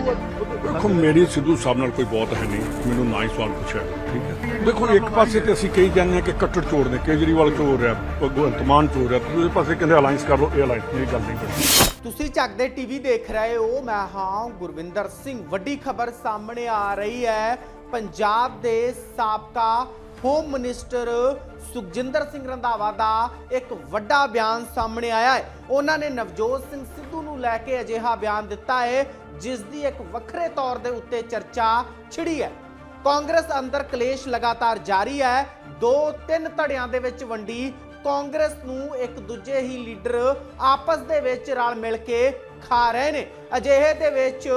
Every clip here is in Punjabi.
ਦੇਖੋ, ਮੇਰੀ ਸਿੱਧੂ ਸਾਹਿਬ ਨਾਲ ਕੋਈ ਬਹੁਤ ਹੈ ਨਹੀਂ। ਮੈਨੂੰ ਨਾ ਹੀ ਸਵਾਲ ਪੁੱਛਿਆ। ਠੀਕ ਹੈ। ਦੇਖੋ, ਇੱਕ ਪਾਸੇ ਤੇ ਅਸੀਂ ਕਹੀ ਜਾਂਦੇ ਹਾਂ ਕਿ ਕੱਟੜ ਚੋਰ ਨੇ, ਕੇਜਰੀਵਾਲ ਚੋਰ ਰਿਹਾ ਭਗਵੰਤ ਚੋਰ ਰਿਹਾ ਦੂਜੇ ਪਾਸੇ ਕਹਿੰਦੇ ਅਲਾਈਅੰਸ ਕਰ ਲਓ, ਇਹ ਅਲਾਈਅੰਸ ਮੇਰੀ ਗੱਲ ਨਹੀਂ ਬਣੀ ਤੁਸੀਂ ਚੱਕਦੇ ਟੀਵੀ ਦੇਖ ਰਹੇ ਹੋ, ਮੈਂ ਹਾਂ ਗੁਰਵਿੰਦਰ ਸਿੰਘ। ਵੱਡੀ ਖਬਰ ਸਾਹਮਣੇ ਆ ਰਹੀ ਹੈ। ਪੰਜਾਬ ਦੇ ਸਾਬਕਾ ਹੋਮ ਮਿਨਿਸਟਰ ਸੁਖਜਿੰਦਰ ਸਿੰਘ ਰੰਧਾਵਾ ਦਾ ਇੱਕ ਵੱਡਾ ਬਿਆਨ ਸਾਹਮਣੇ ਆਇਆ ਹੈ। ਉਹਨਾਂ ਨੇ ਨਵਜੋਤ ਸਿੰਘ ਸਿੱਧੂ ਲੈ ਕੇ ਅਜਿਹਾ ਬਿਆਨ ਦਿੱਤਾ ਹੈ ਜਿਸ ਦੀ ਇੱਕ ਵੱਖਰੇ ਤੌਰ ਦੇ ਉੱਤੇ ਚਰਚਾ ਛਿੜੀ ਹੈ। ਕਾਂਗਰਸ ਅੰਦਰ ਕਲੇਸ਼ ਲਗਾਤਾਰ ਜਾਰੀ ਹੈ। ਦੋ ਤਿੰਨ ਧੜਿਆਂ ਦੇ ਵਿੱਚ ਵੰਡੀ ਕਾਂਗਰਸ ਨੂੰ ਇੱਕ ਦੂਜੇ ਹੀ ਲੀਡਰ ਆਪਸ ਦੇ ਵਿੱਚ ਰਲ ਮਿਲ ਕੇ ਖਾ ਰਹੇ ਨੇ। ਅਜਿਹੇ ਦੇ ਵਿੱਚ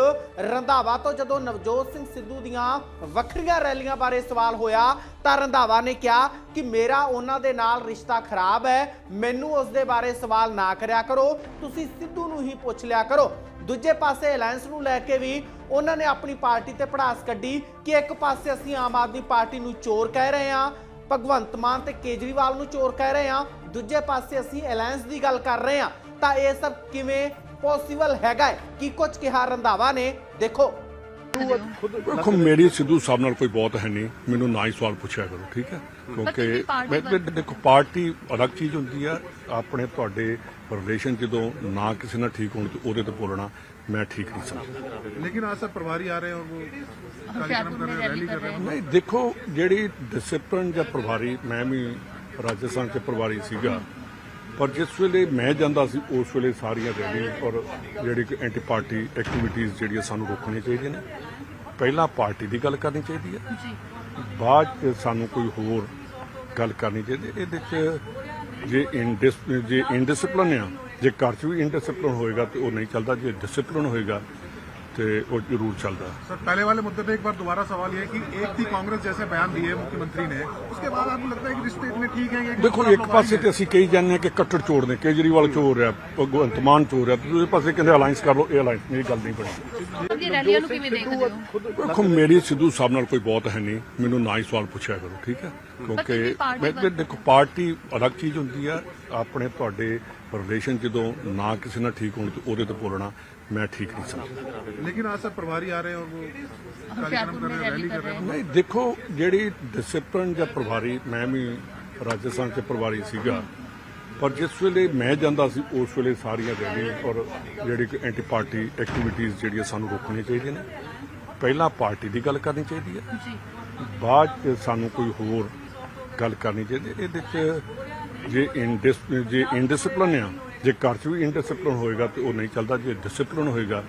ਰੰਧਾਵਾ ਤੋਂ ਜਦੋਂ ਨਵਜੋਤ ਸਿੰਘ ਸਿੱਧੂ ਦੀਆਂ ਵੱਖਰੀਆਂ ਰੈਲੀਆਂ ਬਾਰੇ ਸਵਾਲ ਹੋਇਆ, ਤਾਂ ਰੰਧਾਵਾ ਨੇ ਕਿਹਾ ਕਿ ਮੇਰਾ ਉਹਨਾਂ ਦੇ ਨਾਲ ਰਿਸ਼ਤਾ ਖਰਾਬ ਹੈ, ਮੈਨੂੰ ਉਸ ਦੇ ਬਾਰੇ ਸਵਾਲ ਨਾ ਕਰਿਆ ਕਰੋ, ਤੁਸੀਂ ਸਿੱਧੂ ਨੂੰ ਹੀ ਪੁੱਛ ਲਿਆ ਕਰੋ। ਦੂਜੇ ਪਾਸੇ ਅਲਾਈਅੰਸ ਨੂੰ ਲੈ ਕੇ ਵੀ ਉਹਨਾਂ ਨੇ ਆਪਣੀ ਪਾਰਟੀ ਤੇ ਪੜਾਸ ਕੱਢੀ ਕਿ ਇੱਕ ਪਾਸੇ ਅਸੀਂ ਆਮ ਆਦਮੀ ਪਾਰਟੀ ਨੂੰ ਚੋਰ ਕਹਿ ਰਹੇ ਹਾਂ, ਭਗਵੰਤ ਮਾਨ ਤੇ ਕੇਜਰੀਵਾਲ ਨੂੰ ਚੋਰ ਕਹਿ ਰਹੇ ਹਾਂ, ਦੂਜੇ ਪਾਸੇ ਅਸੀਂ ਅਲਾਈਅੰਸ ਦੀ ਗੱਲ ਕਰ ਰਹੇ ਹਾਂ। ਤਾਂ ਇਹ ਸਭ ਕਿਵੇਂ ਪੋਸੀਬਲ ਹੈਗਾ ਹੈ? ਕੀ ਕੁਝ ਕਿਹਾ ਰੰਧਾਵਾ ਨੇ ਦੇਖੋ ਦੇਖੋ ਮੇਰੀ ਸਿੱਧੂ ਸਾਹਿਬ ਨਾਲ ਕੋਈ ਬਹੁਤ ਹੈ ਨਹੀਂ ਮੈਨੂੰ ਨਾ ਹੀ ਸਵਾਲ ਪੁੱਛਿਆ ਕਰੋ ਠੀਕ ਹੈ ਕਿਉਂਕਿ ਪਾਰਟੀ ਮੈਂ ਮੈਂ- ਦੇਖੋ ਪਾਰਟੀ ਅਲੱਗ ਚੀਜ਼ ਹੁੰਦੀ ਆ ਆਪਣੇ ਤੁਹਾਡੇ ਰਿਲੇਸ਼ਨ ਜਦੋਂ ਨਾ ਕਿਸੇ ਨਾਲ ਠੀਕ ਹੋਣ ਤੇ ਉਹਦੇ ਤੇ ਬੋਲਣਾ ਮੈਂ ਠੀਕ ਨਹੀਂ ਸਮਝਦਾ लेकिन आज सब प्रभारी आ रहे हैं और वो कार्यक्रम कर रहे हैं रैली कर रहे हैं ਨਹੀਂ ਦੇਖੋ ਜਿਹੜੀ ਡਿਸਪਲਿਨ ਜਾਂ ਪ੍ਰਭਾਰੀ ਮੈਂ ਵੀ ਰਾਜਸਥਾਨ ਚ ਪ੍ਰਭਾਰੀ ਸੀਗਾ ਪਰ ਜਿਸ ਵੇਲੇ ਮੈਂ ਜਾਂਦਾ ਸੀ ਉਸ ਵੇਲੇ ਸਾਰੀਆਂ ਰੈਲੀਆਂ ਔਰ ਜਿਹੜੀ ਕਿ ਐਂਟੀ ਪਾਰਟੀ ਐਕਟੀਵਿਟੀਜ਼ ਜਿਹੜੀਆਂ ਸਾਨੂੰ ਰੋਕਣੀਆਂ ਚਾਹੀਦੀਆਂ ਨੇ ਪਹਿਲਾਂ ਪਾਰਟੀ ਦੀ ਗੱਲ ਕਰਨੀ ਚਾਹੀਦੀ ਹੈ। ਬਾਅਦ 'ਚ ਸਾਨੂੰ ਕੋਈ ਹੋਰ ਗੱਲ ਕਰਨੀ ਚਾਹੀਦੀ ਇਹਦੇ 'ਚ ਜੇ ਇਨਡਿਸ ਜੇ ਇਨਡਿਸਪਲਿਨ ਆ ਜੇ ਘਰ 'ਚ ਵੀ ਇਨਡਿਸਪਲਿਨ ਹੋਏਗਾ ਤੇ ਉਹ ਨਹੀਂ ਚੱਲਦਾ ਜੇ ਡਿਸਪਲਿਨ ਹੋਏਗਾ ਤੇ ਉਹ ਜ਼ਰੂਰ ਚੱਲਦਾ सर पहले वाले मुद्दे पे एक बार दोबारा सवाल ये है कि एक थी कांग्रेस जैसे बयान दिए मुख्यमंत्री ने उसके बाद आपको लगता है कि रिश्ते इतने ठीक हैं कि ਦੇਖੋ ਇੱਕ ਪਾਸੇ ਤੇ ਅਸੀਂ ਕਹੀ ਜਾਂਦੇ ਹਾਂ ਕਿ ਕੱਟੜ ਚੋਰ ਨੇ ਕੇਜਰੀਵਾਲ ਚੋਰ ਰਿਹਾ ਭਗਵੰਤ ਮਾਨ ਚੋਰ ਰਿਹਾ ਦੂਜੇ ਪਾਸੇ ਕਹਿੰਦੇ ਅਲਾਈਅੰਸ ਕਰ ਲਓ ਇਹ ਅਲਾਈਅੰਸ ਮੇਰੀ ਗੱਲ ਨਹੀਂ ਬਣੀ ਅੱਗੇ ਰੈਲੀਆਂ ਨੂੰ ਕਿਵੇਂ ਦੇਖਦੇ ਹੋ ਦੇਖੋ ਮੇਰੀ ਸਿੱਧੂ ਸਾਹਿਬ ਨਾਲ ਕੋਈ ਬਹੁਤ ਹੈ ਨਹੀਂ ਮੈਨੂੰ ਨਾ ਹੀ ਸਵਾਲ ਪੁੱਛਿਆ ਕਰੋ ਠੀਕ ਹੈ ਤੁਸੀਂ ਕਿਉਂਕਿ ਪਾਰਟੀ ਮੈਂ ਵੱਲ- ਦੇਖੋ ਪਾਰਟੀ ਅਲੱਗ ਚੀਜ਼ ਹੁੰਦੀ ਆ ਆਪਣੇ ਤੁਹਾਡੇ ਰਿਲੇਸ਼ਨ ਜਦੋਂ ਨਾ ਕਿਸੇ ਨਾਲ ਠੀਕ ਹੋਣ ਤੇ ਉਹਦੇ ਤੇ ਬੋਲਣਾ ਮੈਂ ਠੀਕ ਨਹੀਂ ਸਮਝਦਾ लेकिन आज सब प्रभारी आ रहे हैं और वो कार्यक्रम कर रहे हैं रैली कर रहे हैं ਨਹੀਂ ਦੇਖੋ ਜਿਹੜੀ ਡਿਸਪਲਿਨ ਜਾਂ ਪ੍ਰਭਾਰੀ ਮੈਂ ਵੀ ਰਾਜਸਥਾਨ ਚ ਪ੍ਰਭਾਰੀ ਸੀਗਾ ਪਰ ਜਿਸ ਵੇਲੇ ਮੈਂ ਜਾਂਦਾ ਸੀ ਉਸ ਵੇਲੇ ਸਾਰੀਆਂ ਰੈਲੀਆਂ ਔਰ ਜਿਹੜੀ ਕਿ ਐਂਟੀ ਪਾਰਟੀ ਐਕਟੀਵਿਟੀਜ਼ ਜਿਹੜੀਆਂ ਸਾਨੂੰ ਰੋਕਣੀਆਂ ਚਾਹੀਦੀਆਂ ਨੇ ਪਹਿਲਾਂ ਪਾਰਟੀ ਦੀ ਗੱਲ ਕਰਨੀ ਚਾਹੀਦੀ ਹੈ ਜੀ ਬਾਅਦ 'ਚ ਸਾਨੂੰ ਕੋਈ ਹੋਰ ਗੱਲ ਕਰਨੀ ਚਾਹੀਦੀ ਇਹਦੇ 'ਚ ਜੇ ਇਨਡਿਸ ਜੇ ਇਨਡਿਸਪਲਿਨ ਆ, ਜੇ ਘਰ 'ਚ ਵੀ ਇਨਡਿਸਪਲਿਨ ਹੋਏਗਾ ਤੇ ਉਹ ਨਹੀਂ ਚੱਲਦਾ, ਜੇ ਡਿਸਪਲਿਨ ਹੋਏਗਾ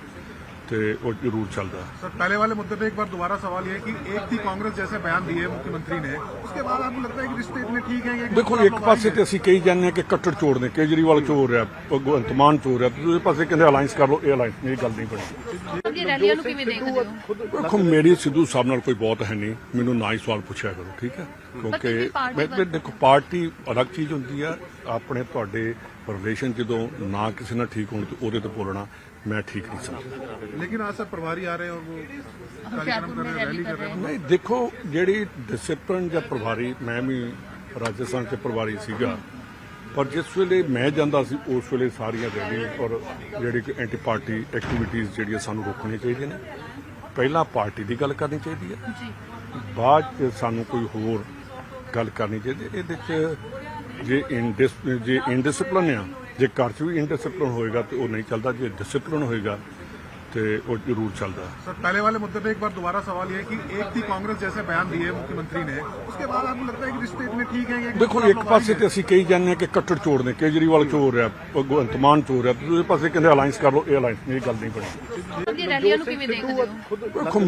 ਤੇ ਉਹ ਜ਼ਰੂਰ ਚੱਲਦਾ सर पहले वाले मुद्दे पे एक बार दोबारा सवाल ये है कि एक थी कांग्रेस जैसे बयान दिए मुख्यमंत्री ने उसके बाद आपको लगता है कि रिश्ते इतने ठीक हैं कि ਦੇਖੋ ਇੱਕ ਪਾਸੇ ਤੇ ਅਸੀਂ ਕਹੀ ਜਾਂਦੇ ਹਾਂ ਕਿ ਕੱਟੜ ਚੋਰ ਨੇ ਕੇਜਰੀਵਾਲ ਚੋਰ ਰਿਹਾ ਭਗਵੰਤ ਮਾਨ ਚੋਰ ਰਿਹਾ ਦੂਜੇ ਪਾਸੇ ਕਹਿੰਦੇ ਅਲਾਈਅੰਸ ਕਰ ਲਓ ਇਹ ਅਲਾਈਅੰਸ ਮੇਰੀ ਗੱਲ ਨਹੀਂ ਬਣੀ ਅੱਗੇ ਰੈਲੀਆਂ ਨੂੰ ਕਿਵੇਂ ਦੇਖਦੇ ਹੋ ਦੇਖੋ ਮੇਰੀ ਸਿੱਧੂ ਸਾਹਿਬ ਨਾਲ ਕੋਈ ਬਹੁਤ ਹੈ ਨਹੀਂ ਮੈਨੂੰ ਨਾ ਹੀ ਸਵਾਲ ਪੁੱਛਿਆ ਕਰੋ ਠੀਕ ਹੈ ਕਿਉਂਕਿ ਤੁਸੀਂ ਪਾਰਟੀ ਮੈਂ ਵੱਲ- ਮੈਂ ਦੇਖੋ ਪਾਰਟੀ ਅਲੱਗ ਚੀਜ਼ ਹੁੰਦੀ ਆ ਆਪਣੇ ਤੁਹਾਡੇ ਰਿਲੇਸ਼ਨ ਜਦੋਂ ਨਾ ਕਿਸੇ ਨਾਲ ਠੀਕ ਹੋਣ ਤੇ ਉਹਦੇ ਤੇ ਬੋਲਣਾ ਮੈਂ ਠੀਕ ਨਹੀਂ ਸਮਝਦਾ लेकिन आज सब प्रभारी आ रहे हैं और वो कार्यक्रम कर रहे हैं रैली कर रहे हैं ਨਹੀਂ ਦੇਖੋ ਜਿਹੜੀ ਡਿਸਪਲਿਨ ਜਾਂ ਪ੍ਰਭਾਰੀ ਮੈਂ ਵੀ ਰਾਜਸਥਾਨ ਚ ਪ੍ਰਭਾਰੀ ਸੀਗਾ ਪਰ ਜਿਸ ਵੇਲੇ ਮੈਂ ਜਾਂਦਾ ਸੀ ਉਸ ਵੇਲੇ ਸਾਰੀਆਂ ਰੈਲੀਆਂ ਔਰ ਜਿਹੜੀ ਕਿ ਐਂਟੀ ਪਾਰਟੀ ਐਕਟੀਵਿਟੀਜ਼ ਜਿਹੜੀਆਂ ਸਾਨੂੰ ਰੋਕਣੀਆਂ ਚਾਹੀਦੀਆਂ ਨੇ ਪਹਿਲਾਂ ਪਾਰਟੀ ਦੀ ਗੱਲ ਕਰਨੀ ਚਾਹੀਦੀ ਹੈ ਜੀ ਬਾਅਦ 'ਚ ਸਾਨੂੰ ਕੋਈ ਹੋਰ ਗੱਲ ਕਰਨੀ ਚਾਹੀਦੀ ਹੈ। ਇਹਦੇ 'ਚ ਜੇ ਇਨਡਿਸ ਜੇ ਇਨਡਿਸਪਲਿਨ ਆ ਜੇ ਘਰ 'ਚ ਵੀ ਇਨਡਿਸਪਲਿਨ ਹੋਏਗਾ ਤੇ ਉਹ ਨਹੀਂ ਚੱਲਦਾ ਜੇ ਡਿਸਪਲਿਨ ਹੋਏਗਾ ਤੇ ਉਹ ਜ਼ਰੂਰ ਚੱਲਦਾ सर पहले वाले मुद्दे पे एक बार दोबारा सवाल ये है कि एक थी कांग्रेस जैसे बयान दिए मुख्यमंत्री ने उसके बाद आपको लगता है कि रिश्ते इतने ठीक हैं कि ਦੇਖੋ ਇੱਕ ਪਾਸੇ ਤੇ ਅਸੀਂ ਕਹੀ ਜਾਂਦੇ ਹਾਂ ਕਿ ਕੱਟੜ ਚੋਰ ਨੇ ਕੇਜਰੀਵਾਲ ਚੋਰ ਰਿਹਾ ਭਗਵੰਤ ਮਾਨ ਚੋਰ ਰਿਹਾ ਦੂਜੇ ਪਾਸੇ ਕਹਿੰਦੇ ਅਲਾਈਅੰਸ ਕਰ ਲਓ ਇਹ ਅਲਾਈਅੰਸ ਮੇਰੀ ਗੱਲ ਨਹੀਂ ਬਣੀ ਅੱਗੇ ਰੈਲੀਆਂ ਨੂੰ ਕਿਵੇਂ ਦੇਖਦੇ ਹੋ ਦੇਖੋ